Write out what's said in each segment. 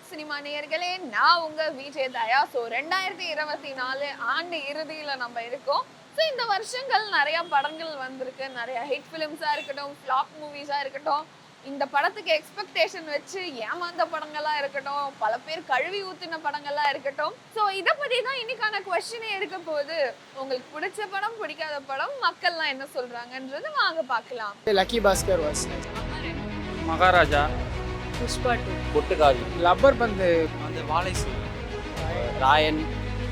Maths cinema நேயர்களே நான் உங்க விஜய் தயா. ஸோ ரெண்டாயிரத்தி இருபத்தி நாலு ஆண்டு இறுதியில நம்ம இருக்கோம். ஸோ இந்த வருஷங்கள் நிறைய படங்கள் வந்திருக்கு. நிறைய ஹிட் ஃபிலிம்ஸாக இருக்கட்டும் ஃப்ளாப் மூவிஸாக இருக்கட்டும். இந்த படத்துக்கு எக்ஸ்பெக்டேஷன் வச்சு ஏமாந்த படங்களா இருக்கட்டும் பல பேர் கழுவி ஊத்தின படங்களா இருக்கட்டும். ஸோ இதை பத்தி தான் இன்னைக்கான கொஸ்டினே இருக்க போகுது. உங்களுக்கு பிடிச்ச படம் பிடிக்காத படம் மக்கள்லாம் என்ன சொல்றாங்கன்றது வாங்க பார்க்கலாம். Lucky Baskhar was Maharaja Pushpa two Pottukkaali Lubber Pandhu. அந்த வாழை ராயன்.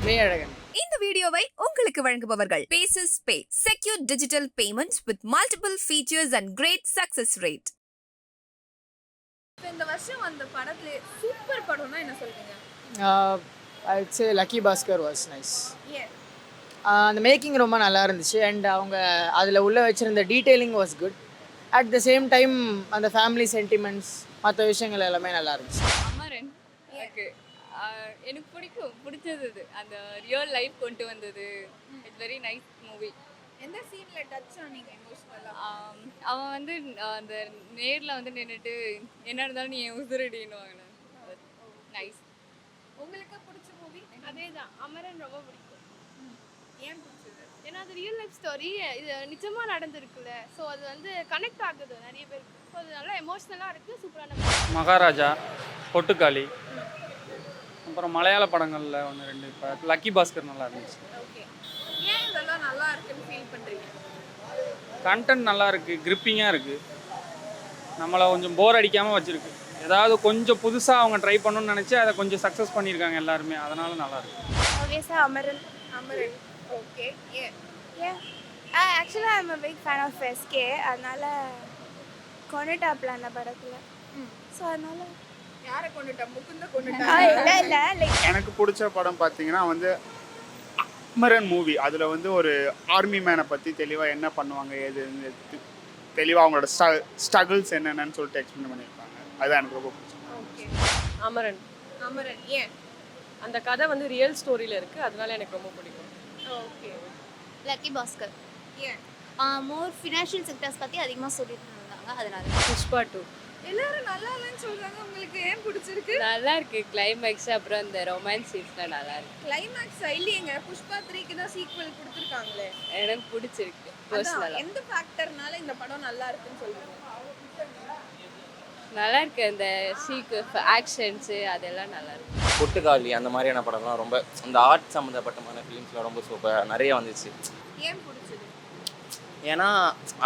மெய்யழகன் இந்த வீடியோவை உங்களுக்கு வழங்குபவர்கள் bases pay secure digital payments with multiple features and great success rate இந்த வருஷம் வந்த படத்துல சூப்பர் படம்னா என்ன சொல்றீங்க? Say lucky Bhaskar was nice அந்த மேக்கிங் ரொம்ப நல்லா இருந்துச்சு. அண்ட் அவங்க அதில் உள்ள வச்சிருந்த detailing was good at the same time அந்த ஃபேமிலி சென்டிமெண்ட்ஸ் மற்ற விஷயங்கள் எல்லாமே நல்லா இருந்துச்சு. அமரன் எனக்கு எனக்கு பிடிக்கும் பிடிச்சது இது. அந்த ரியல் லைஃப் கொண்டு வந்தது. இட்ஸ் வெரி நைஸ் மூவி எந்த சீன்ல டச் ஆனீங்க எமோஷனலா அவன் வந்து அந்த நேரில் வந்து நின்றுட்டு என்ன இருந்தாலும் நீ என் உசுரடின்னு வாங்கினேன் நைஸ் உங்களுக்கு பிடிச்ச மூவி அதே தான் அமரன் ரொம்ப பிடிக்கும். ஏன் ஏன்னா அது ரியல் லைஃப் ஸ்டோரி இது நிஜமா நடந்திருக்குல்ல. ஸோ அது வந்து கனெக்ட் ஆகுது நிறைய பேருக்கு. ஸோ அது நல்லா எமோஷ்னலாக இருக்குது சூப்பரான மகாராஜா பொட்டுக்காளி அப்புறம் மலையாள படங்களில் ஒன்று ரெண்டு இப்போ லக்கி பாஸ்கர் நல்லா இருந்துச்சு. ஓகே ஏன் இதெல்லாம் நல்லா இருக்குன்னு ஃபீல் பண்றீங்க? கண்டென்ட் நல்லா இருக்கு கிரிப்பிங்காக இருக்கு. நம்மளை கொஞ்சம் போர் அடிக்காமல் வச்சிருக்கு. ஏதாவது கொஞ்சம் புதுசாக அவங்க ட்ரை பண்ணணும்னு நினச்சி அதை கொஞ்சம் சக்ஸஸ் பண்ணியிருக்காங்க எல்லாருமே. அதனால நல்லா இருக்கு. ஆப்வியஸாக அமரன். அமரன். ஓகே ஏன் ஏன் ஆக்சுவலாக I'm a big fan of SK அதனால கொண்டுட்டாப்ல அந்த படத்தில். ஸோ அதனால யாரை கொண்டுட்டா? முகுந்த கொண்டுட்டா? இல்லை இல்லை லைக் எனக்கு பிடிச்ச படம் பார்த்தீங்கன்னா வந்து அமரன் மூவி அதில் வந்து ஒரு ஆர்மி மேனை பற்றி தெளிவாக என்ன பண்ணுவாங்க ஏது தெளிவாக அவங்களோட ஸ்ட்ரகிள்ஸ் என்னென்னு சொல்லிட்டு எக்ஸ்பிளைன் பண்ணியிருப்பாங்க. அதுதான் எனக்கு ரொம்ப பிடிச்சது ஓகே அமரன். அமரன் ஏன் அந்த கதை வந்து ரியல் ஸ்டோரியில் இருக்குது அதனால எனக்கு ரொம்ப பிடிக்கும். ஓகே லக்கி பாஸ்கர் ஏன் மோர் ஃபினான்ஷியல் செக்டர்ஸ் பற்றி அதிகமாக சொல்லிட்டு இருந்தாங்க அதனால. புஷ்பா டூ எல்லாரும் நல்லா இல்லைன்னு சொல்றாங்க. உங்களுக்கு ஏன் பிடிச்சிருக்கு? நல்லா இருக்கு. கிளைமேக்ஸ் அப்புறம் இந்த ரொமான்ஸ் சீன்ஸ்லாம் நல்லா இருக்கு. கிளைமேக்ஸ் இல்லையேங்க. புஷ்பா த்ரீக்கு தான் சீக்வல் கொடுத்துருக்காங்களே. எனக்கு பிடிச்சிருக்கு. எந்த ஃபேக்டர்னால இந்த படம் நல்லா இருக்குன்னு சொல்றீங்க? நல்லா இருக்கு அந்த சீக்கு ஆக்ஷன்ஸு அதெல்லாம் நல்லா இருக்கு பொட்டுக்காளி அந்த மாதிரியான படம்லாம் ரொம்ப இந்த ஆர்ட் சம்மந்தப்பட்டமான ஃபிலிம்ஸ்லாம் ரொம்ப சூப்பர் நிறைய வந்துச்சு. ஏன் பிடிச்சது? ஏன்னா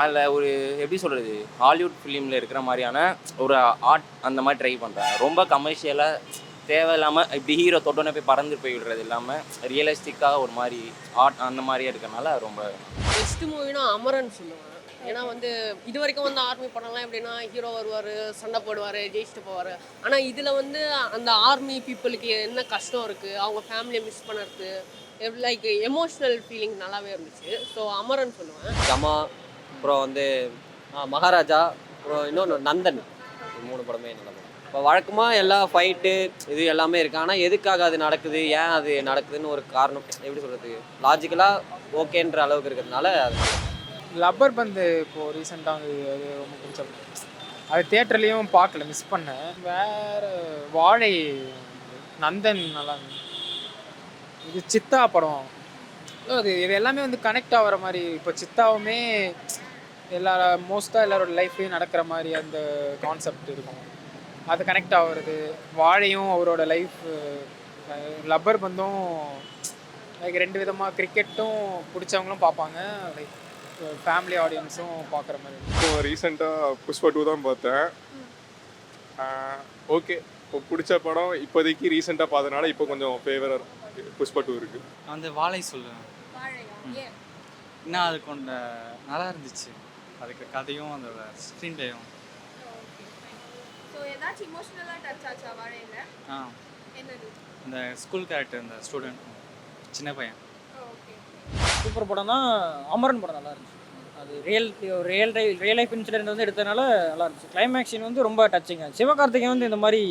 அதில் ஒரு எப்படி சொல்கிறது ஹாலிவுட் ஃபிலிமில் இருக்கிற மாதிரியான ஒரு ஆர்ட் அந்த மாதிரி ட்ரை பண்ணுறாங்க ரொம்ப கமர்ஷியலாக தேவையில்லாமல் இப்படி ஹீரோ தொட்டோன்னே போய் பறந்து போய் விடுறது இல்லாமல் ரியலிஸ்டிக்காக ஒரு மாதிரி ஆர்ட் அந்த மாதிரியே இருக்கறனால ரொம்ப பெஸ்ட் மூவினா அமரன் சொல்லுவேன் ஏன்னா வந்து இது வரைக்கும் வந்து ஆர்மி படம்லாம் எப்படின்னா ஹீரோ வருவார் சண்டை போடுவார் ஜெயிச்சுட்டு போவார். ஆனால் இதில் வந்து அந்த ஆர்மி பீப்புளுக்கு என்ன கஷ்டம் இருக்குது அவங்க ஃபேமிலியை மிஸ் பண்ணுறது லைக் எமோஷ்னல் ஃபீலிங் நல்லாவே இருந்துச்சு. ஸோ அமரன் சொல்லுவேன். ஜமா அப்புறம் வந்து மகாராஜா அப்புறம் இன்னொன்று நந்தன். மூணு படமே நல்ல படம் இப்போ வழக்கமாக எல்லா ஃபைட்டு இது எல்லாமே இருக்குது ஆனால் எதுக்காக அது நடக்குது? ஏன் அது நடக்குதுன்னு ஒரு காரணம். எப்படி சொல்கிறது லாஜிக்கலாக ஓகேன்ற அளவுக்கு இருக்கிறதுனால அது லப்பர் பந்து இப்போது ரீசெண்டாக வந்து அது ரொம்ப பிடிச்ச அது தேட்டர்லேயும் பார்க்கல மிஸ் பண்ணேன். வேறு வாழை நந்தன் நல்லா இது சித்தா படம். அது இது எல்லாமே வந்து கனெக்ட் ஆகிற மாதிரி இப்போ சித்தாவுமே எல்லா மோஸ்ட்டாக எல்லாரோட லைஃப்லேயும் நடக்கிற மாதிரி அந்த கான்செப்ட் இருக்கும். அது கனெக்ட் ஆகுறது. வாழையும் அவரோட லைஃப் லப்பர் பந்தும் லைக் ரெண்டு விதமாக கிரிக்கெட்டும் பிடிச்சவங்களும் பார்ப்பாங்க. லைக் ஃபேமிலி ஆடியன்ஸும் பார்க்குற மாதிரி இருக்கும். இப்போ ரீசெண்டாக புஷ்பா டூ தான் பார்த்தேன். ஓகே இப்போ பிடிச்ச படம் இப்போதைக்கு ரீசெண்டாக பார்த்தனால இப்போ கொஞ்சம் ஃபேவராக புஷ்பா டூ இருக்குது அந்த வாழை சொல்லுவேன். இன்னும் அது கொண்ட நல்லா இருந்துச்சு. அதுக்கு கதையும் அதோட ஸ்க்ரீன் பிளேயும் ஆ. என்னது? இந்த ஸ்கூல் கேரக்டர் இந்த ஸ்டூடெண்ட் சின்ன பையன். ஓகே சூப்பர் படம் தான் அமரன் படம் நல்லா இருந்துச்சு. அது real real real life incident வந்து எடுத்ததுனால நல்லா இருந்துச்சு. கிளைமேக்ஸ் சீன் வந்து ரொம்ப டச்சிங்காக சிவகார்த்திகேயன் வந்து இந்த மாதிரி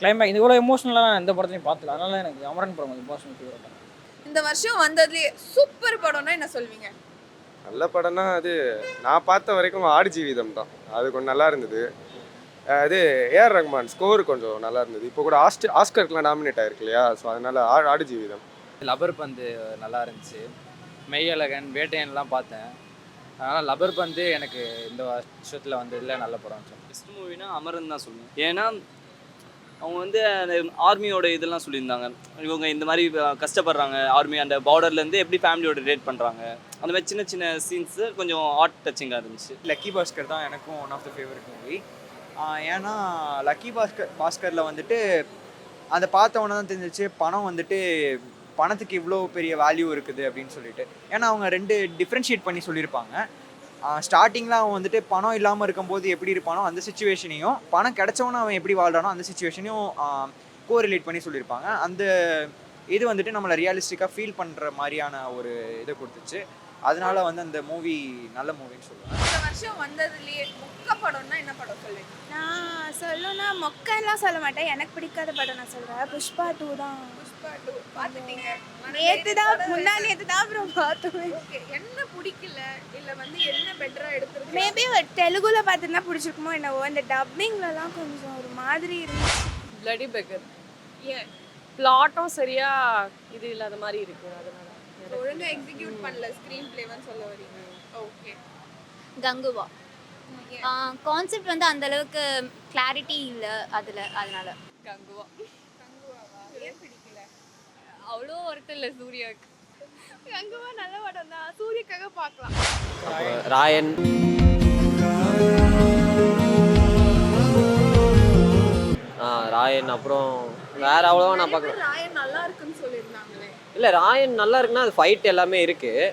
கிளைமேக் இது இவ்வளோ எமோஷனலாக எந்த படத்தையும் பார்த்தல அதனால எனக்கு அமரன் படம் கொஞ்சம் பர்சனல் ஃபேவரட் இந்த வருஷம் வந்ததுலயே சூப்பர் படம்னா என்ன சொல்வீங்க? நல்ல படம்னா அது நான் பார்த்த வரைக்கும் ஆடு ஜீவிதம் தான். அது கொஞ்சம் நல்லா இருந்தது. அஹ் இது ஏஆர் ரஹ்மான் ஸ்கோர் கொஞ்சம் நல்லா இருந்தது. இப்போ கூட ஆஸ்ட் ஆஸ்கருக்குலாம் நாமினேட் ஆயிருக்கு இல்லையா ஸோ அதனால ஆடு ஜீவிதம். லப்பர் பந்து நல்லா இருந்துச்சு. மெய்யழகன் வேட்டையன்லாம் பார்த்தேன். அதனால் லப்பர் பந்து எனக்கு இந்த வருஷத்தில் வந்ததில் நல்ல படம் பெஸ்ட் மூவினா அமரன் தான் சொல்லுவேன் ஏன்னா அவங்க வந்து அந்த ஆர்மியோட இதெல்லாம் சொல்லியிருந்தாங்க. இவங்க இந்த மாதிரி கஷ்டப்படுறாங்க ஆர்மி அந்த பார்டர்லேருந்து எப்படி ஃபேமிலியோட ரிலேட் பண்ணுறாங்க அந்த மாதிரி சின்ன சின்ன சீன்ஸு கொஞ்சம் ஆர்ட் டச்சிங்காக இருந்துச்சு. லக்கி பாஸ்கர் தான் எனக்கும் one of the favourite movie ஏன்னா லக்கி பாஸ்கர் பாஸ்கரில் வந்துட்டு அதை பார்த்த உடனே தான் தெரிஞ்சிச்சு பணம் வந்துட்டு பணத்துக்கு இவ்வளோ பெரிய வேல்யூ இருக்குது அப்படின்னு சொல்லிட்டு. ஏன்னா அவங்க ரெண்டு டிஃப்ரென்ஷியேட் பண்ணி சொல்லியிருப்பாங்க. ஸ்டார்டிங்கில் அவன் வந்துட்டு பணம் இல்லாமல் இருக்கும்போது எப்படி இருப்பானோ அந்த சுச்சுவேஷனையும் பணம் கிடைச்சவன அவன் எப்படி வாழ்றானோ அந்த சுச்சுவேஷனையும் கோரிலேட் பண்ணி சொல்லியிருப்பாங்க. அந்த இது வந்துட்டு நம்மளை ரியலிஸ்டிக்காக ஃபீல் பண்ணுற மாதிரியான ஒரு இதை கொடுத்துச்சு. அதனால வந்து அந்த மூவி நல்ல மூவின்னு சொல்லுவேன். இந்த வருஷம் வந்ததுலயே மொக்க படம்னா என்ன படம் சொல்லுவீங்க? நான் சொல்லணும்னா மொக்கெல்லாம் சொல்ல மாட்டேன். எனக்கு பிடிக்காத படம் நான் சொல்கிறேன் புஷ்பா டூ தான். புஷ்பா டூ பார்த்துட்டீங்க. நேற்று தான் முந்தா நேற்று தான் அப்புறம் பார்த்தோம். என்ன பிடிக்கல? இல்ல வந்து என்ன பெட்டரா எடுத்திருக்கு மேபி தெலுங்குல பார்த்துருந்தா பிடிச்சிருக்குமோ என்னவோ. இந்த டப்பிங்லலாம் கொஞ்சம் ஒரு மாதிரி இருந்துச்சு. பிளடி பெக்கர் ஏன் பிளாட்டும் சரியா இது இல்லாத மாதிரி இருக்கு. அதனால ஒழுங்கா எக்ஸிக்யூட் பண்ணல ஸ்கிரீன் பிளேவன்னு சொல்ல வரீங்க. ஓகே கங்குவா. கான்செப்ட் வந்து அந்த அளவுக்கு கிளாரிட்டி இல்லை அதில் அதனால. கங்குவா. ஏன் பிடிக்கல? அவ்வளோ ஒருத்தர் இல்லை சூர்யாவுக்கு கங்குவா நல்ல படம் தான் சூரியக்காக பார்க்கலாம் ராயன். ஆ ராயன் அப்புறம் வேற அவ்வளோவா நான் பார்க்கல ராயன் நல்லா இருக்குன்னு சொல்லியிருந்தாங்களே இல்லை ராயன் நல்லா இருக்குன்னா அது ஃபைட் எல்லாமே இருக்குது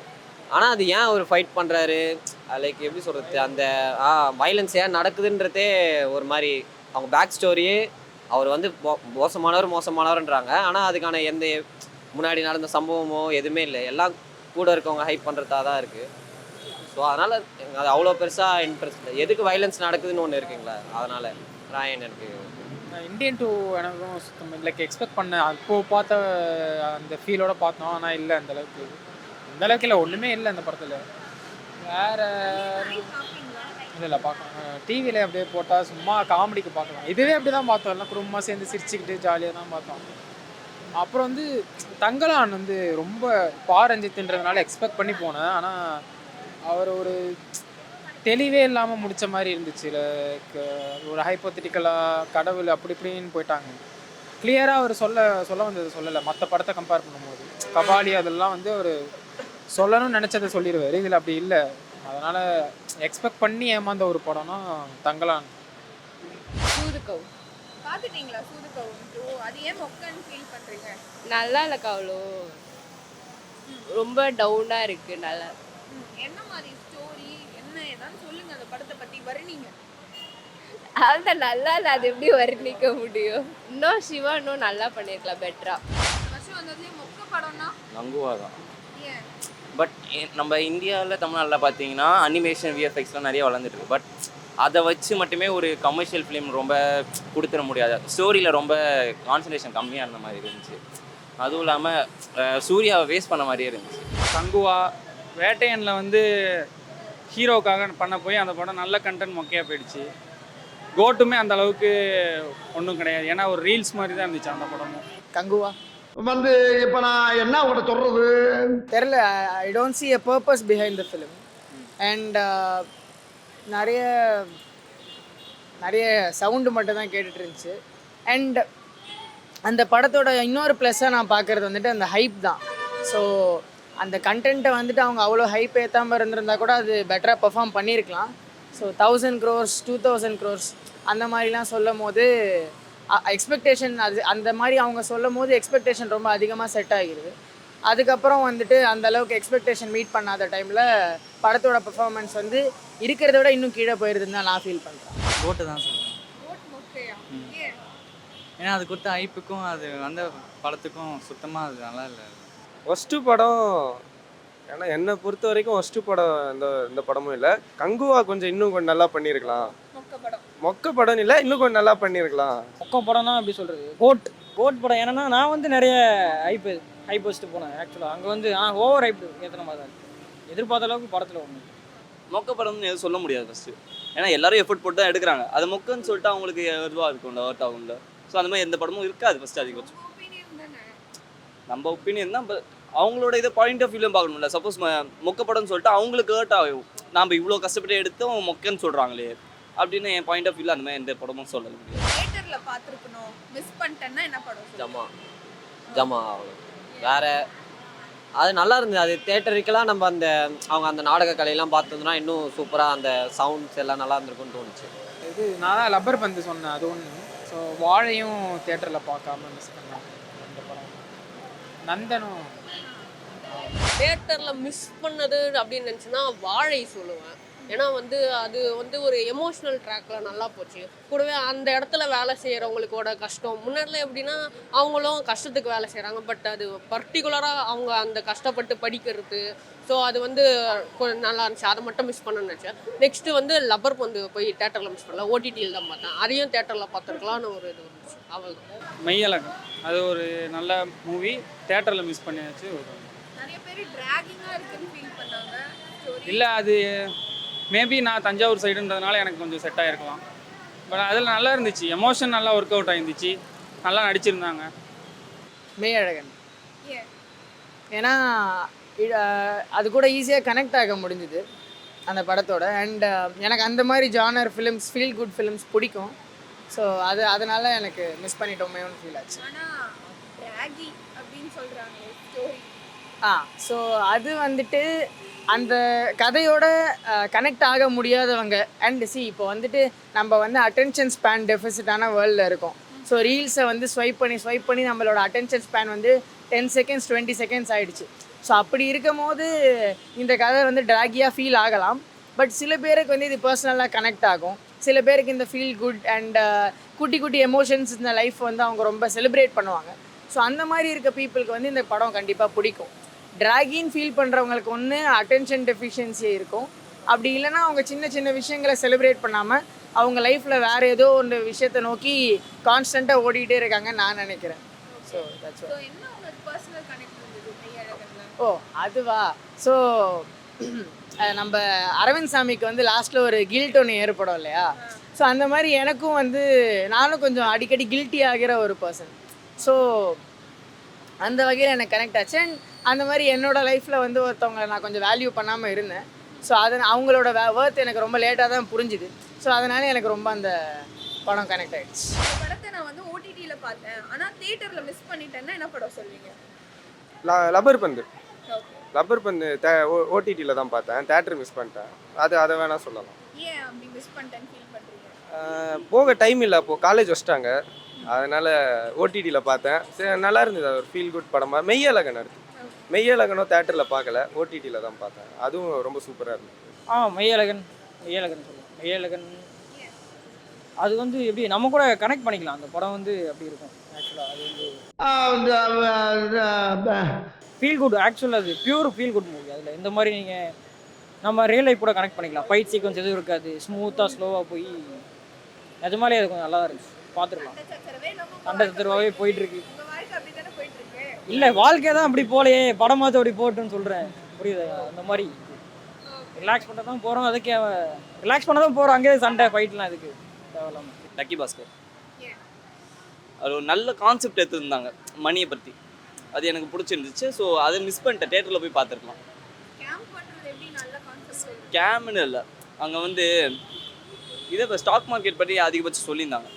ஆனால் அது ஏன் அவர் ஃபைட் பண்ணுறாரு லைக் எப்படி சொல்கிறது அந்த ஆ வைலன்ஸ் ஏன் நடக்குதுன்றதே ஒரு மாதிரி அவங்க பேக் ஸ்டோரியே அவர் வந்து மோசமானவர் மோசமானவர்ன்றாங்க. ஆனால் அதுக்கான எந்த முன்னாடி நடந்த சம்பவமோ எதுவுமே இல்லை. எல்லாம் கூட இருக்கவங்க ஹைப் பண்ணுறதா தான் இருக்குது ஸோ அதனால் அது அவ்வளோ பெருசாக இன்ட்ரெஸ்ட் இல்லை. எதுக்கு வைலன்ஸ் நடக்குதுன்னு ஒன்று இருக்குங்களா? அதனால் ராயன் எனக்கு இந்தியன் டூ எனக்கும் சுத்தம் லைக் எக்ஸ்பெக்ட் பண்ணேன். அப்போது பார்த்த அந்த ஃபீலோட பார்த்தோம். ஆனால் இல்லை அந்த அளவுக்கு. அந்த அளவுக்கு இல்லை. ஒன்றுமே இல்லை அந்த படத்தில். வேற இல்லை இல்லை பார்க்கலாம். டிவியில் அப்படியே போட்டால் சும்மா காமெடிக்கு பார்க்கலாம். இதுவே அப்படி தான் பார்த்தோம். எல்லாம் குடும்பமாக சேர்ந்து சிரிச்சுக்கிட்டு ஜாலியாக தான் பார்த்தோம். அப்புறம் வந்து தங்கலான் வந்து ரொம்ப பாரஞ்சித்துன்றதுனால எக்ஸ்பெக்ட் பண்ணி போனேன். ஆனால் அவர் ஒரு தெளிவே இல்லாமல் முடிச்ச மாதிரி இருந்துச்சு. ஒரு ஹைப்போத்திட்டிக்கலாக கடவுள் அப்படி இப்படின்னு போயிட்டாங்க. கிளியராக அவர் சொல்ல சொல்ல வந்தது சொல்லலை. மற்ற படத்தை கம்பேர் பண்ணும்போது. கபாலி அதெல்லாம் வந்து ஒரு சொல்லணும்னு நினச்சதை சொல்லிடுவார். இதில் அப்படி இல்லை. அதனால் எக்ஸ்பெக்ட் பண்ணி ஏமாந்த ஒரு படம்னா தங்கலான். சூதுக்கவு பார்த்துட்டீங்களா சூதுகவுன் டூ அது ஏன் மொக்கன்னு ஃபீல் பண்றீங்க? நல்லா இல்லைக்கா அவ்வளோ ரொம்ப டவுனாக இருக்கு நல்லா. என்ன மாதிரி ஸ்டோரி என்ன ஏதாவது சொல்லுங்க அந்த படத்தை பத்தி வர்ணிங்க. அந்த நல்லா இல்லை அது எப்படி வர்ணிக்க முடியும்? இன்னும் சிவா இன்னும் நல்லா பண்ணியிருக்கலாம் பெட்டரா வருஷம் வந்ததுலயே மொக்க படம்னா? கங்குவா தான் பட் நம்ம இந்தியாவில் தமிழ்நாட்டில் பார்த்தீங்கன்னா அனிமேஷன் விஎஃப்எக்ஸ்லாம் நிறைய வளர்ந்துட்டு இருக்கு. பட் அதை வச்சு மட்டுமே ஒரு கமர்ஷியல் ஃபிலிம் ரொம்ப கொடுத்துட முடியாது. ஸ்டோரியில் ரொம்ப கான்சன்ட்ரேஷன் கம்மியாக இருந்த மாதிரி இருந்துச்சு. அதுவும் இல்லாமல் சூர்யாவை வேஸ்ட் பண்ண மாதிரியே இருந்துச்சு. கங்குவா வேட்டையனில் வந்து ஹீரோக்காக பண்ண போய் அந்த படம் நல்ல கண்டென்ட் மொக்கையாக போயிடுச்சு. கோட்டுமே அந்த அளவுக்கு ஒன்றும் கிடையாது. ஏன்னா ஒரு ரீல்ஸ் மாதிரி தான் இருந்துச்சு அந்த படமும். கங்குவா? வந்து இப்போ நான் என்ன உங்கள்கிட்ட சொல்றது? தெரில I don't see a purpose behind the film. And நிறைய நிறைய சவுண்டு மட்டும் தான் கேட்டுட்டு இருந்துச்சு. அண்ட் அந்த படத்தோட இன்னொரு ப்ளஸ்ஸாக நான் பார்க்குறது வந்துட்டு அந்த ஹைப் தான். ஸோ அந்த கண்டென்ட்டை வந்துட்டு அவங்க அவ்வளோ ஹைப் ஏற்றாமல் இருந்திருந்தா கூட அது பெட்டராக பெர்ஃபார்ம் பண்ணியிருக்கலாம். So thousand crores two thousand crores அந்த மாதிரிலாம் சொல்லும் போது எக்ஸ்பெக்டேஷன் அது அந்த மாதிரி அவங்க சொல்லும் போது எக்ஸ்பெக்டேஷன் ரொம்ப அதிகமாக செட் ஆகிருது. அதுக்கப்புறம் வந்துட்டு அந்த அளவுக்கு எக்ஸ்பெக்டேஷன் மீட் பண்ணாத டைமில் படத்தோட பெர்ஃபார்மன்ஸ் வந்து இருக்கிறத விட இன்னும் கீழே போயிருதுன்னு தான் நான் ஃபீல் பண்ணுறேன் கோட்டு தான் சொல்லுவேன். ஏன்னா அது கொடுத்த ஐப்புக்கும் அது வந்த படத்துக்கும் சுத்தமாக அது நல்லா இல்லை. ஒஸ்ட்டு படம் ஏன்னா என்னை பொறுத்த வரைக்கும் ஒஸ்ட்டு படம் இந்த இந்த படமும் இல்லை. கங்குவா கொஞ்சம் இன்னும் கொஞ்சம் நல்லா பண்ணியிருக்கலாம். மொக்க படம். மொக்க படம் இல்லை இன்னும் கொஞ்சம் நல்லா பண்ணியிருக்கலாம். மொக்க படம்னா எப்படி சொல்கிறது கோட். கோட் படம். ஏன்னா நான் வந்து நிறைய ஹைப் ஹைப் வச்சுட்டு போனேன் ஆக்சுவலாக அங்கே வந்து ஆ ஓவர் ஹைப் ஏற்றின மாதிரி தான். எதிர்பார்த்த அளவுக்கு படத்தில் ஒன்று மொக்க படம்னு எதுவும் சொல்ல முடியாது ஃபஸ்ட்டு ஏன்னா எல்லாரும் எஃபோர்ட் போட்டு தான் எடுக்கிறாங்க. அது மொக்கன்னு சொல்லிட்டு அவங்களுக்கு இதுவாக இருக்கும்ல ஒர்த் ஆகும்ல. ஸோ அந்த மாதிரி எந்த படமும் இருக்காது ஃபஸ்ட்டு அதிகபட்சம். நம்ம ஒப்பீனியன் தான் but அவங்களோட இதை பாயிண்ட் ஆஃப் வியூலையும் பார்க்கணும்ல. சப்போஸ் மொக்க படம்னு சொல்லிட்டு அவங்களுக்கு ஹர்ட் ஆகும் நாம் இவ்வளோ கஷ்டப்பட்டு எடுத்து அவங்க மொக்கன்னு சொல்கிறாங்களே அப்படின்னு என் பாயிண்ட் ஆஃப் வியூவில் அந்த மாதிரி எந்த படமும் சொல்ல முடியாது தியேட்டர்ல பார்த்துருக்கணும். மிஸ் பண்ணிட்டேன்னா என்ன படம்? ஜமா ஜமா வேற அது நல்லா இருந்தது. அது தேட்டருக்கெல்லாம் நம்ம அந்த அவங்க அந்த நாடக கலையெல்லாம் பார்த்துருந்தோம்னா இன்னும் சூப்பராக அந்த சவுண்ட்ஸ் எல்லாம் நல்லா இருந்திருக்கும்னு தோணுச்சு. இது நான் தான் லப்பர் பந்து சொன்னேன் அது ஒன்று ஸோ வாழையும் தேட்டரில் பார்க்காம மிஸ் பண்ணேன் நந்தனும். தேட்டரில் மிஸ் பண்ணது அப்படின்னு நினச்சுன்னா வாழை சொல்லுவேன். ஏன்னா வந்து அது வந்து ஒரு எமோஷ்னல் ட்ராக்ல நல்லா போச்சு. கூடவே அந்த இடத்துல வேலை செய்கிறவங்களுக்கோட கஷ்டம். முன்னாடிலாம் எப்படின்னா அவங்களும் கஷ்டத்துக்கு வேலை செய்கிறாங்க பட் அது பர்டிகுலராக அவங்க அந்த கஷ்டப்பட்டு படிக்கிறது ஸோ அது வந்து கொஞ்சம் நல்லா இருந்துச்சு. அதை மட்டும் மிஸ் பண்ணணும்னு நினச்சேன். நெக்ஸ்ட்டு வந்து லப்பர் வந்து போய் தேட்டரில் மிஸ் பண்ணல. ஓடிடியில் தான் பார்த்தேன். அதையும் தேட்டரில் பார்த்துருக்கலாம்னு ஒரு இது இருந்துச்சு அவ்வளோதான் மெய்யழகன் அது ஒரு நல்ல மூவி தேட்டரில் மிஸ் பண்ணியாச்சு. ஒரு நிறைய பேர் டிராகிங்கா இருக்குன்னு ஃபீல் பண்ணாங்க. இல்லை அது மேபி நான் தஞ்சாவூர் சைடுன்றதுனால எனக்கு கொஞ்சம் செட் ஆகிருக்கலாம் பட் அதில் நல்லா இருந்துச்சு. எமோஷன் நல்லா ஒர்க் அவுட் ஆயிருந்துச்சு. நல்லா நடிச்சிருந்தாங்க. மெய்யழகன் ஏன் ஏன்னா அது கூட ஈஸியாக கனெக்ட் ஆக முடிஞ்சுது அந்த படத்தோட. அண்ட் எனக்கு அந்த மாதிரி genre films feel good films பிடிக்கும். ஸோ அது அதனால எனக்கு மிஸ் பண்ணிட்டோமேன்னு ஃபீல் ஆச்சு. ஆ ஸோ அது வந்துட்டு அந்த கதையோட கனெக்ட் ஆக முடியாதவங்க. அண்ட் சி இப்போ வந்துட்டு நம்ம வந்து அட்டென்ஷன் ஸ்பேன் டெஃபிசிட்டான வேர்ல்டில் இருக்கோம். ஸோ ரீல்ஸை வந்து ஸ்வைப் பண்ணி ஸ்வைப் பண்ணி நம்மளோட அட்டென்ஷன் ஸ்பேன் வந்து டென் செகண்ட்ஸ் டுவெண்ட்டி செகண்ட்ஸ் ஆகிடுச்சு ஸோ அப்படி இருக்கும் போது இந்த கதை வந்து ட்ராகியாக ஃபீல் ஆகலாம். பட் சில பேருக்கு வந்து இது பர்சனலாக கனெக்ட் ஆகும். சில பேருக்கு இந்த ஃபீல் குட் அண்ட் குட்டி குட்டி எமோஷன்ஸ் இந்த லைஃப் வந்து அவங்க ரொம்ப செலிப்ரேட் பண்ணுவாங்க. ஸோ அந்த மாதிரி இருக்க பீப்புளுக்கு வந்து இந்த படம் கண்டிப்பாக பிடிக்கும். ட்ராகின்னு ஃபீல் பண்ணுறவங்களுக்கு ஒன்று அட்டென்ஷன் டெஃபிஷியன்சி இருக்கும். அப்படி இல்லைன்னா அவங்க சின்ன சின்ன விஷயங்களை செலிப்ரேட் பண்ணாமல் அவங்க லைஃப்பில் வேறு ஏதோ ஒரு விஷயத்தை நோக்கி கான்ஸ்டண்ட்டாக ஓடிட்டே இருக்காங்கன்னு நான் நினைக்கிறேன். ஸோ ஓ அதுவா? ஸோ நம்ம அரவிந்த் சாமிக்கு வந்து லாஸ்ட்டில் ஒரு கில்ட் ஒன்று ஏற்படும் இல்லையா? ஸோ அந்த மாதிரி எனக்கும் வந்து நானும் கொஞ்சம் அடிக்கடி கில்ட்டி ஆகிற ஒரு பர்சன் ஸோ அந்த வகையில் எனக்கு கனெக்ட் ஆச்சு. அண்ட் அந்த மாதிரி என்னோட லைஃப்பில் வந்து ஒருத்தவங்களை நான் கொஞ்சம் வேல்யூ பண்ணாமல் இருந்தேன். ஸோ அதை அவங்களோட வேர்த் எனக்கு ரொம்ப லேட்டாக தான் புரிஞ்சுது. ஸோ அதனால எனக்கு ரொம்ப அந்த படம் கனெக்ட் ஆயிடுச்சு. இந்த படத்தை நான் வந்து ஓடிடில பார்த்தேன். ஆனா தியேட்டர்ல மிஸ் பண்ணிட்டேன்னா என்ன படம் சொல்வீங்க? ல- லப்பர் பந்து. ஓகே. லப்பர் பந்து தே ஓடிடியில் தான் பார்த்தேன். தேட்டர் மிஸ் பண்ணிட்டேன். அது அதை வேணால் சொல்லலாம். ஏன் அப்படி மிஸ் பண்ணிட்டேன்னு ஃபீல் பண்றீங்க? ஆஹ் போக டைம் இல்லை அப்போது காலேஜ் வச்சிட்டாங்க. அதனால் ஓடிடியில் பார்த்தேன். சரி நல்லா இருந்தது. ஒரு ஃபீல் குட் படமாக மெய்யழகன் அடுத்து. மெய்யழகனும் தேட்டரில் பார்க்கல ஓடிடியில் தான் பார்த்தேன். அதுவும் ரொம்ப சூப்பராக இருந்தது. ஆ மெய்யழகன் மெய்யழகன் சொல்லுவோம் மெய்யழகன். அது வந்து எப்படி நம்ம கூட கனெக்ட் பண்ணிக்கலாம். அந்த படம் வந்து அப்படி இருக்கும் ஆக்சுவலாக அது வந்து ஃபீல் குட் ஆக்சுவலாக அது பியூர் ஃபீல் குட் மூவி அதில் இந்த மாதிரி நீங்கள் நம்ம ரியல் லைஃப் கூட கனெக்ட் பண்ணிக்கலாம். ஃபைட் சீக்வன்ஸ் எதுவும் இருக்காது. ஸ்மூத்தாக ஸ்லோவாக போய் நிஜமாலே அது கொஞ்சம் நல்லா தான் இருந்துச்சு. பார்த்துருக்கலாம். சண்டை சத்துருவாவே போயிட்டுருக்கு உங்க வாழ்க்கை அப்படித்தானே போயிட்டு இருக்கு இல்லை வாழ்க்கை தான் அப்படி போலையே. படமாச்சும் அப்படி போட்டுன்னு சொல்கிறேன் புரியுது? அந்த மாதிரி. ரிலாக்ஸ் பண்ண தான் போகிறோம் அதுக்கு ரிலாக்ஸ் பண்ண தான் போகிறோம் அங்கேயே சண்டை ஃபைட்லாம் இதுக்கு தேவையில்லாம. லக்கி பாஸ்கர்? அது ஒரு நல்ல கான்செப்ட் எடுத்துருந்தாங்க மணியை பற்றி அது எனக்கு பிடிச்சிருந்துச்சு. ஸோ அதை மிஸ் பண்ணிட்டேன். தேட்டரில் போய் பார்த்துருக்கலாம். கேம்ப் பண்றது எப்படி நல்ல கான்செப்ட் கேம்னு இல்லை. அங்கே வந்து இதை இப்போ ஸ்டாக் மார்க்கெட் பற்றி அதிகபட்சம் சொல்லியிருந்தாங்க.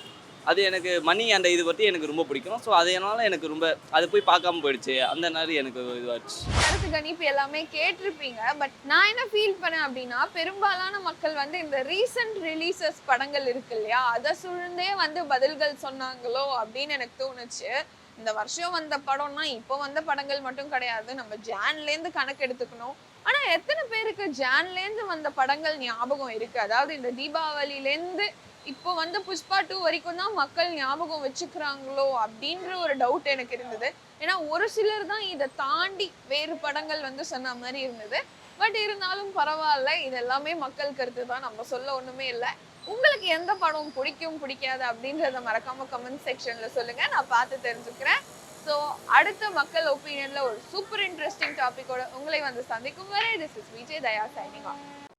அது எனக்கு மணி அந்த இது பற்றி எனக்கு ரொம்ப பிடிக்கும். ஸோ அதனால எனக்கு ரொம்ப அது போய் பார்க்காம போயிடுச்சு. அந்த மாதிரி எனக்கு இதுவாச்சு. கருத்து கணிப்பு எல்லாமே கேட்டிருப்பீங்க பட் நான் என்ன ஃபீல் பண்ணேன் அப்படின்னா பெரும்பாலான மக்கள் வந்து இந்த ரீசன்ட் ரிலீசஸ் படங்கள் இருக்கு இல்லையா அதை சூழ்ந்தே வந்து பதில்கள் சொன்னாங்களோ அப்படின்னு எனக்கு தோணுச்சு. இந்த வருஷம் வந்த படம்னா இப்போ வந்த படங்கள் மட்டும் கிடையாது. நம்ம ஜான்லேருந்து கணக்கு எடுத்துக்கணும். ஆனால் எத்தனை பேருக்கு ஜான்லேருந்து வந்த படங்கள் ஞாபகம் இருக்குது அதாவது இந்த தீபாவளிலேருந்து இப்போ வந்து புஷ்பா டூ வரைக்கும் தான் மக்கள் ஞாபகம் வச்சுக்கிறாங்களோ அப்படின்ற ஒரு டவுட் எனக்கு இருந்தது. ஏன்னா ஒரு சிலர் தான் இதை தாண்டி வேறு படங்கள் வந்து சொன்ன மாதிரி இருந்தது. பட் இருந்தாலும் பரவாயில்ல இது எல்லாமே மக்கள் கருத்து தான். நம்ம சொல்ல ஒண்ணுமே இல்லை. உங்களுக்கு எந்த படம் பிடிக்கும் பிடிக்காது அப்படின்றத மறக்காம கமெண்ட் செக்ஷன்ல சொல்லுங்க. நான் பார்த்து தெரிஞ்சுக்கிறேன். ஸோ அடுத்த மக்கள் ஒப்பீனியன்ல ஒரு சூப்பர் இன்ட்ரெஸ்டிங் டாபிக்கோட உங்களை வந்து சந்திக்கும் வரை this is Vijay Daya signing off